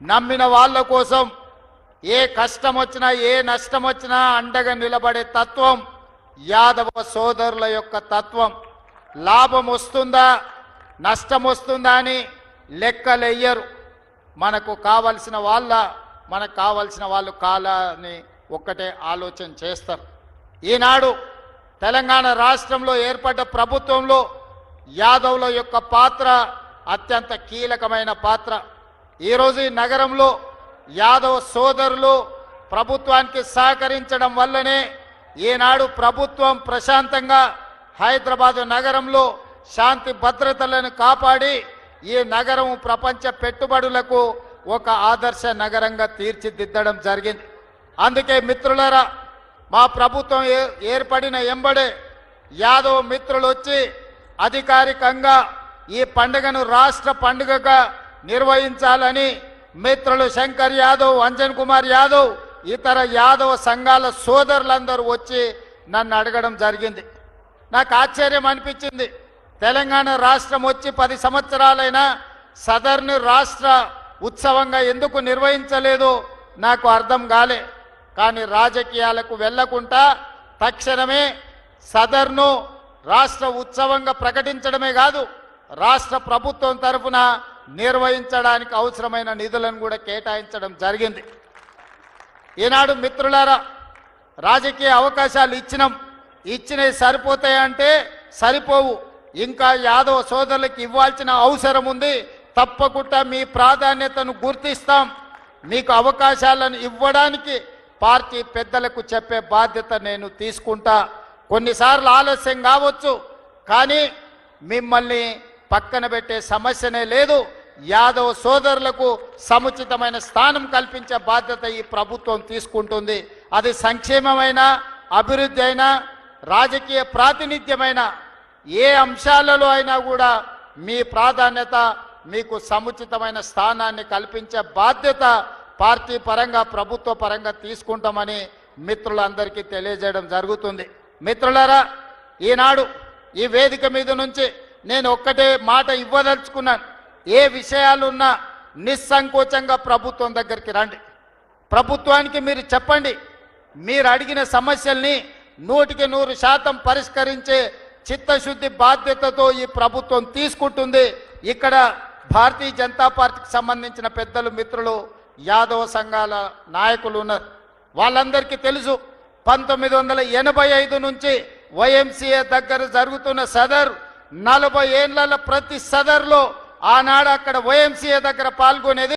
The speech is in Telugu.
నమ్మిన వాళ్ళ కోసం ఏ కష్టం వచ్చినా ఏ నష్టం వచ్చినా అండగా నిలబడే తత్వం యాదవ సోదరుల యొక్క తత్వం. లాభం వస్తుందా నష్టం వస్తుందా అని లెక్కలెయ్యరు మనకు కావలసిన వాళ్ళ మనకు కావలసిన వాళ్ళు కాలని ఒక్కటే ఆలోచన చేస్తారు. ఈనాడు తెలంగాణ రాష్ట్రంలో ఏర్పడ్డ ప్రభుత్వంలో యాదవుల యొక్క పాత్ర అత్యంత కీలకమైన పాత్ర. ఈరోజు ఈ నగరంలో యాదవ సోదరులు ప్రభుత్వానికి సహకరించడం వల్లనే ఈనాడు ప్రభుత్వం ప్రశాంతంగా హైదరాబాద్ నగరంలో శాంతి భద్రతలను కాపాడి ఈ నగరం ప్రపంచ పెట్టుబడులకు ఒక ఆదర్శ నగరంగా తీర్చిదిద్దడం జరిగింది. అందుకే మిత్రులరా మా ప్రభుత్వం ఏర్పడిన ఎంబడే యాదవ్ మిత్రులు వచ్చి అధికారికంగా ఈ పండుగను రాష్ట్ర పండుగగా నిర్వహించాలని మిత్రులు శంకర్ యాదవ్ అంజన్ కుమార్ యాదవ్ ఇతర యాదవ సంఘాల సోదరులందరూ వచ్చి నన్ను అడగడం జరిగింది. నాకు ఆశ్చర్యం అనిపించింది. తెలంగాణ రాష్ట్రం వచ్చి పది సంవత్సరాలైనా సదర్ను రాష్ట్ర ఉత్సవంగా ఎందుకు నిర్వహించలేదు నాకు అర్థం కాలే. కానీ రాజకీయాలకు వెళ్ళకుండా తక్షణమే సదర్ను రాష్ట్ర ఉత్సవంగా ప్రకటించడమే కాదు రాష్ట్ర ప్రభుత్వం తరఫున నిర్వహించడానికి అవసరమైన నిధులను కూడా కేటాయించడం జరిగింది. ఈనాడు మిత్రులారా రాజకీయ అవకాశాలు ఇచ్చినాం ఇచ్చినవి సరిపోతాయంటే సరిపోవు. ఇంకా యాదవ సోదరులకు ఇవ్వాల్సిన అవసరం ఉంది. తప్పకుండా మీ ప్రాధాన్యతను గుర్తిస్తాం. మీకు అవకాశాలను ఇవ్వడానికి పార్టీ పెద్దలకు చెప్పే బాధ్యత నేను తీసుకుంటా. కొన్నిసార్లు ఆలస్యం కావచ్చు కానీ మిమ్మల్ని పక్కన పెట్టే సమస్యనే లేదు. యాదవ్ సోదరులకు సముచితమైన స్థానం కల్పించే బాధ్యత ఈ ప్రభుత్వం తీసుకుంటుంది. అది సంక్షేమమైన అభివృద్ధి అయినా రాజకీయ ప్రాతినిధ్యమైన ఏ అంశాలలో అయినా కూడా మీ ప్రాధాన్యత మీకు సముచితమైన స్థానాన్ని కల్పించే బాధ్యత పార్టీ పరంగా ప్రభుత్వ పరంగా తీసుకుంటామని మిత్రులందరికీ తెలియజేయడం జరుగుతుంది. మిత్రులారా ఈనాడు ఈ వేదిక మీద నుంచి నేను ఒక్కటే మాట ఇవ్వదలుచుకున్నాను. ఏ విషయాలున్నా నిస్సంకోచంగా ప్రభుత్వం దగ్గరికి రండి. ప్రభుత్వానికి మీరు చెప్పండి. మీరు అడిగిన సమస్యల్ని నూటికి నూరు శాతం పరిష్కరించే చిత్తశుద్ధి బాధ్యతతో ఈ ప్రభుత్వం తీసుకుంటుంది. ఇక్కడ భారతీయ జనతా పార్టీకి సంబంధించిన పెద్దలు మిత్రులు యాదవ సంఘాల నాయకులు ఉన్నారు. వాళ్ళందరికీ తెలుసు పంతొమ్మిది వందల ఎనభై ఐదు నుంచి వైఎంసీఏ దగ్గర జరుగుతున్న సదరు నలభై ఏండ్ల ప్రతి సదర్లో ఆనాడు అక్కడ ఓఎంసీఏ దగ్గర పాల్గొనేది